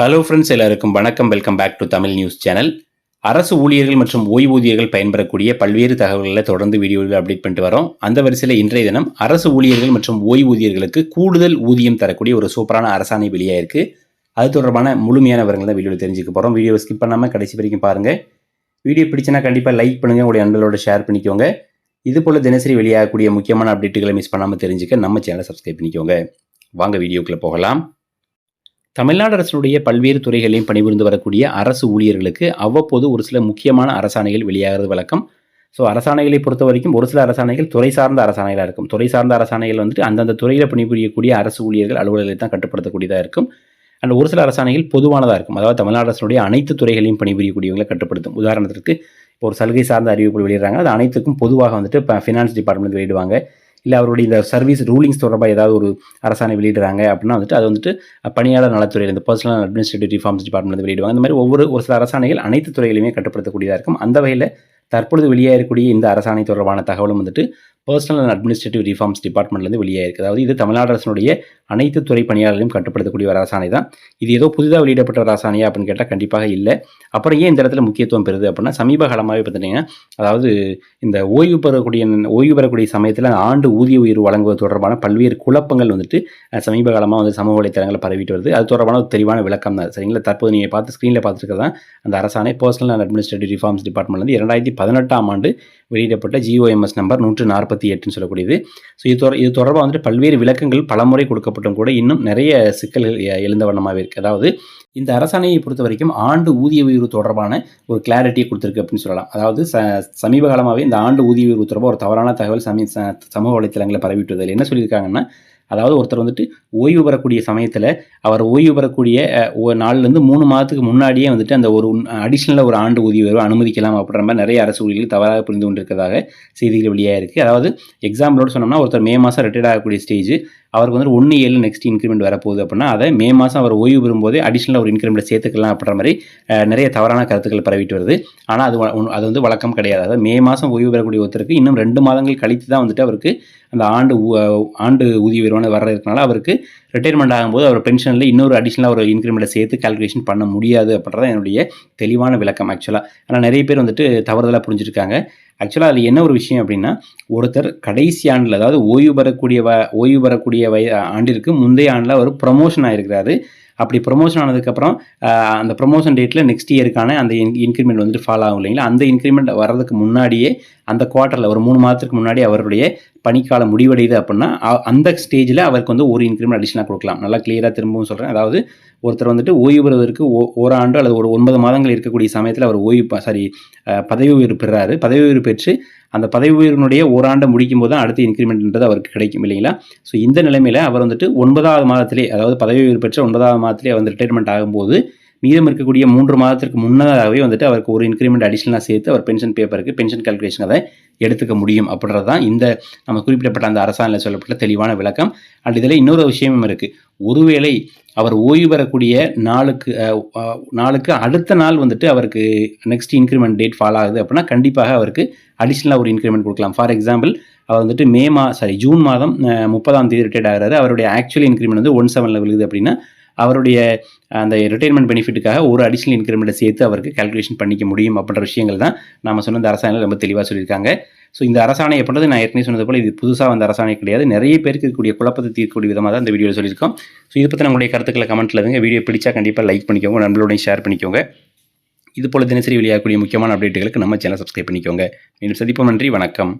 Hello friends எல்லாருக்கும் வணக்கம். Welcome back to Tamil news channel அரசு ஊழியர்கள் மற்றும் ஓய்வூதியர்கள் பயன்பெறக்கூடிய பல்வேறு தகவல்களை தொடர்ந்து வீடியோவில் அப்டேட் பண்ணிட்டு வரோம். அந்த வரிசையில் இன்றைய தினம் அரசு ஊழியர்கள் மற்றும் ஓய்வூதியர்களுக்கு கூடுதல் ஊதியம் தரக்கூடிய ஒரு சூப்பரான அரசாணை வெளியாயிருக்கு. அது தொடர்பான முழுமையான விவரங்கள் தான் வீடியோவில் தெரிஞ்சுக்க போகிறோம் வீடியோவை ஸ்கிப் பண்ணாமல் கடைசி வரைக்கும் பாருங்கள் வீடியோ பிடிச்சினா கண்டிப்பாக லைக் பண்ணுங்கள் உங்களுடைய நண்பர்களோட ஷேர் பண்ணிக்கோங்க. இது போல் தினசரி வெளியாகக்கூடிய முக்கியமான அப்டேட்டுகளை மிஸ் பண்ணாமல் தெரிஞ்சுக்க நம்ம சேனலை சப்ஸ்கிரைப் பண்ணிக்கோங்க. வாங்க வீடியோக்குள்ளே போகலாம். தமிழ்நாடு அரசுடைய பல்வேறு துறைகளையும் பணிபுரிந்து வரக்கூடிய அரசு ஊழியர்களுக்கு அவ்வப்போது ஒரு சில முக்கியமான அரசாணைகள் வெளியாகிறது வழக்கம். ஸோ அரசாணைகளை பொறுத்த வரைக்கும் ஒரு சில அரசாணைகள் துறை சார்ந்த அரசாணைகளாக இருக்கும். துறை சார்ந்த அரசாணைகள் வந்துட்டு அந்தந்த துறையில் பணிபுரியக்கூடிய அரசு ஊழியர்கள் அலுவலர்களை தான் கட்டுப்படுத்தக்கூடியதாக இருக்கும். அண்ட் ஒரு சில அரசாணைகள் பொதுவானதாக இருக்கும். அதாவது தமிழ்நாடு அரசுடைய அனைத்து துறைகளையும் பணிபுரியக்கூடியவங்களை கட்டுப்படுத்தும். உதாரணத்திற்கு ஒரு சலுகை சார்ந்த அறிவிப்புகள் வெளியிடுறாங்க. அது அனைத்துக்கும் பொதுவாக வந்துட்டு இப்போ ஃபினான்ஸ் டிபார்ட்மெண்ட் வெளியிடுவாங்க. இல்லை அவருடைய இந்த சர்வீஸ் ரூலிங்ஸ் தொடர்பாக ஏதாவது ஒரு அரசாணை வெளியிடுறாங்க அப்படின்னா வந்துட்டு அது வந்துட்டு பணியாளர் நலத்துறையில் இந்த பர்சனல் அட்மினிஸ்ட்ரேட்டிவ் ரிஃபார்ம்ஸ் டிபார்ட்மெண்ட் வெளியிடுவாங்க. இந்த மாதிரி ஒவ்வொரு ஒரு சில அரசாணைகள் அனைத்து துறைகளையுமே கட்டுப்படுத்தக்கூடியதாக இருக்கும். அந்த வகையில் தற்பொழுது வெளியாகக்கூடிய இந்த அரசாணை தொடர்பான தகவலும் வந்துட்டு பர்சனல் அண்ட் அட்மினிஸ்ட்ரேட்டிவ் ரிஃபார்ம்ஸ் டிபார்ட்மெண்ட்லேருந்து வெளியாயிருக்கு. அதாவது இது தமிழ்நாடு அரசனுடைய அனைத்து துறை பணியாளர்களையும் கட்டுப்படுத்தக்கூடிய ஒரு அரசாணை தான். இது ஏதோ புதிதாக வெளியிடப்பட்ட ஒரு அரசாணையா அப்படின்னு கேட்டால் கண்டிப்பாக இல்லை. அப்புறம் ஏன் இந்த இடத்துல முக்கியத்துவம் பெறுது அப்படின்னா சமீப காலமாகவே பார்த்துட்டிங்கன்னா அதாவது இந்த ஓய்வு பெறக்கூடிய ஓய்வு பெறக்கூடிய சமயத்தில் ஆண்டு ஊதிய உயர்வு வழங்குவது தொடர்பான பல்வேறு குழப்பங்கள் வந்துட்டு சமீபகாலமாக சமீப காலமாக வந்து சமூக வலைத்தளங்களில் பரவிட்டு வருது. அது தொடர்பான ஒரு தெளிவான விளக்கம் தான். சரிங்களா? தற்போது நீங்கள் பார்த்து ஸ்க்ரீனில் பார்த்துருக்கிறது தான் அந்த அரசாணை பர்சனல் அண்ட் அட்மினிஸ்ட்ரேட்டிவ் ரிஃபார்ம்ஸ் டிபார்ட்மெண்ட்லேருந்து இரண்டாயிரத்தி பதினெட்டாம் ஆண்டு வெளியிடப்பட்ட ஜிஓஎம்எஸ் நம்பர் நூற்று நாற்பத்தி எட்டுன்னு சொல்லக்கூடியது. ஸோ இது தொட இது தொடர்பாக வந்துட்டு பல்வேறு விளக்கங்கள் பலமுறை கொடுக்கப்பட்டும் கூட இன்னும் நிறைய சிக்கல்கள் எழுந்த வண்ணமாகவே இருக்குது அதாவது இந்த அரசாணையை பொறுத்த வரைக்கும் ஆண்டு ஊதிய உயர்வு தொடர்பான ஒரு கிளாரிட்டியை கொடுத்துருக்கு அப்படின்னு சொல்லலாம். அதாவது ச சமீப காலமாகவே இந்த ஆண்டு ஊதிய உயர்வு தொடர்பாக ஒரு தவறான தகவல் சமீ ச- சமூக வலைத்தளங்களில் பரவிட்டு என்ன சொல்லியிருக்காங்கன்னா அதாவது ஒருத்தர் வந்துட்டு ஓய்வு பெறக்கூடிய சமயத்தில் அவர் ஓய்வு பெறக்கூடிய ஒரு நாலுலேருந்து மூணு மாதத்துக்கு முன்னாடியே வந்துட்டு அந்த ஒரு அடிஷ்னலாக ஒரு ஆண்டு ஊதிய உயர்வு அனுமதிக்கலாம் அப்படின்ற மாதிரி நிறைய அரசு ஊழியர்கள் தவறாக புரிந்து கொண்டிருக்கிறதாக செய்திகள் வெளியாக இருக்குது அதாவது எக்ஸாம்பிளோடு சொன்னோம்னா ஒருத்தர் மே மாதம் ரிட்டையர்ட் ஆகக்கூடிய ஸ்டேஜ் அவருக்கு வந்து ஒன்று ஏழு நெக்ஸ்ட் இன்க்ரிமெண்ட் வரப்போகுது அப்படின்னா அதை மே மாதம் அவர் ஓய்வு பெறும்போது அடிஷ்னலாக ஒரு இன்க்ரிமெண்ட் சேர்த்துக்கலாம் அப்படின்ற மாதிரி நிறைய தவறான கருத்துக்கள் பரவிட்டு வருது. ஆனால் அது அது வந்து வழக்கம் கிடையாது. அதாவது மே மாதம் ஓய்வு பெறக்கூடிய ஒருத்தருக்கு இன்னும் ரெண்டு மாதங்கள் கழித்து தான் வந்துட்டு அவருக்கு அந்த ஆண்டு ஆண்டு ஊதிய உயர்வான வர்றதுனால அவருக்கு ரிட்டையர்மெண்ட் ஆகும்போது அவர் பென்ஷனில் இன்னொரு அடிஷ்னலாக ஒரு இன்க்ரிமெண்ட்டை சேர்த்து கால்குலேஷன் பண்ண முடியாது அப்படின்றத என்னுடைய தெளிவான விளக்கம் ஆக்சுவலாக ஆனால் நிறைய பேர் வந்துட்டு தவறுதலாக புரிஞ்சிருக்காங்க. ஆக்சுவலாக அதில் என்ன ஒரு விஷயம் அப்படின்னா ஒருத்தர் கடைசி ஆண்டில் அதாவது ஓய்வு பெறக்கூடிய வ ஓய்வு பெறக்கூடிய வய ஆண்டிற்கு முந்தைய ஆண்டில் அவர் ப்ரொமோஷன் ஆகிருக்கிறாரு அப்படி ப்ரொமோஷன் ஆனதுக்கப்புறம் அந்த ப்ரொமோஷன் டேட்டில் நெக்ஸ்ட் இயருக்கான அந்த இன்க்ரிமெண்ட் வந்துட்டு ஃபாலோ ஆகும் இல்லைங்களா? அந்த இன்க்ரிமெண்ட் வர்றதுக்கு முன்னாடியே அந்த குவார்ட்டரில் ஒரு மூணு மாதத்துக்கு முன்னாடி அவருடைய பணிக்காலம் முடிவடையுது அப்படின்னா அந்த ஸ்டேஜில் அவருக்கு வந்து ஒரு இன்க்ரிமெண்ட் அடிஷனாக கொடுக்கலாம். நல்லா கிளியராக திரும்பவும் சொல்கிறேன் அதாவது ஒருத்தர் வந்துட்டு ஓய்வு பெறுவதற்கு ஓ- ஓராண்டு அல்லது ஒரு ஒன்பது மாதங்கள் இருக்கக்கூடிய சமயத்தில் அவர் ஓய்வு சாரி பதவி உயர்வு பெறாரு. பதவி உயர்வு பெற்று அந்த பதவி உயர்வினுடைய ஓராண்டை முடிக்கும் போது தான் அடுத்த இன்க்ரிமெண்ட்ன்றது அவருக்கு கிடைக்கும் இல்லைங்களா? ஸோ இந்த நிலைமையில் அவர் வந்துட்டு ஒன்பதாவது மாதத்திலே அதாவது பதவி உயர்வு பெற்ற ஒன்பதாவது மாதத்திலே வந்து ரிட்டையர்மெண்ட் ஆகும்போது மீதம் இருக்கக்கூடிய மூன்று மாதத்திற்கு முன்னதாகவே வந்துட்டு அவருக்கு ஒரு இன்க்ரிமெண்ட் அடிஷனலாக சேர்த்து அவர் பென்ஷன் பேப்பருக்கு பென்ஷன் கால்குலேஷன் அதை எடுத்துக்க முடியும் அப்படின்றது தான் இந்த நம்ம குறிப்பிடப்பட்ட அந்த அரசாணையில் சொல்லப்பட்ட தெளிவான விளக்கம். அண்ட் இதில் இன்னொரு விஷயமும் இருக்குது ஒருவேளை அவர் ஓய்வு பெறக்கூடிய நாளுக்கு நாளுக்கு அடுத்த நாள் வந்துட்டு அவருக்கு நெக்ஸ்ட் இன்க்ரிமெண்ட் டேட் ஃபாலோ ஆகுது அப்படின்னா கண்டிப்பாக அவருக்கு அடிஷ்னலாக ஒரு இன்க்ரிமெண்ட் கொடுக்கலாம். ஃபார் எக்ஸாம்பிள் அவர் வந்துட்டு மே மா சாரி ஜூன் மாதம் முப்பதாம் தேதி ரிட்டையர்ட் ஆகிறாரு. அவருடைய ஆக்சுவல் இன்க்ரிமெண்ட் வந்து ஒன் செவனில் விழுகுது அப்படின்னா அவருடைய அந்த ரிட்டைர்மெண்ட் பெனிஃபிட்டுக்காக ஒரு அடிஷ்னல் இன்க்ரிமெண்ட்டை சேர்த்து அவருக்கு கால்குலேஷன் பண்ணிக்க முடியும் அப்படின்ற விஷயங்கள் தான் நம்ம சொன்ன இந்த அரசாணையில் ரொம்ப தெளிவாக சொல்லியிருக்காங்க. ஸோ இந்த அரசாணை எப்படின்றது நான் ஏற்கனவே சொன்னது போல் இது புதுசாக வந்த அரசாணை கிடையாது. நிறைய பேருக்கு இருக்கக்கூடிய குழப்பத்தை தீர்க்கக்கூடிய விதமாக தான் இந்த வீடியோ சொல்லியிருக்கோம். ஸோ இது பற்றி நம்மளுடைய கருத்துக்களை கமெண்ட்டில் இருங்க வீடியோ பிடிச்சா கண்டிப்பாக லைக் பண்ணிக்கோங்க. நண்பர்களோடையும் ஷேர் பண்ணிக்கோங்க. இது போல் தினசரி வெளியாகக்கூடிய முக்கியமான அப்டேட்டுகளுக்கு நம்ம சேனல் சப்ஸ்கிரைப் பண்ணிக்கோங்க. மீண்டும் சந்திப்போம். நன்றி. வணக்கம்.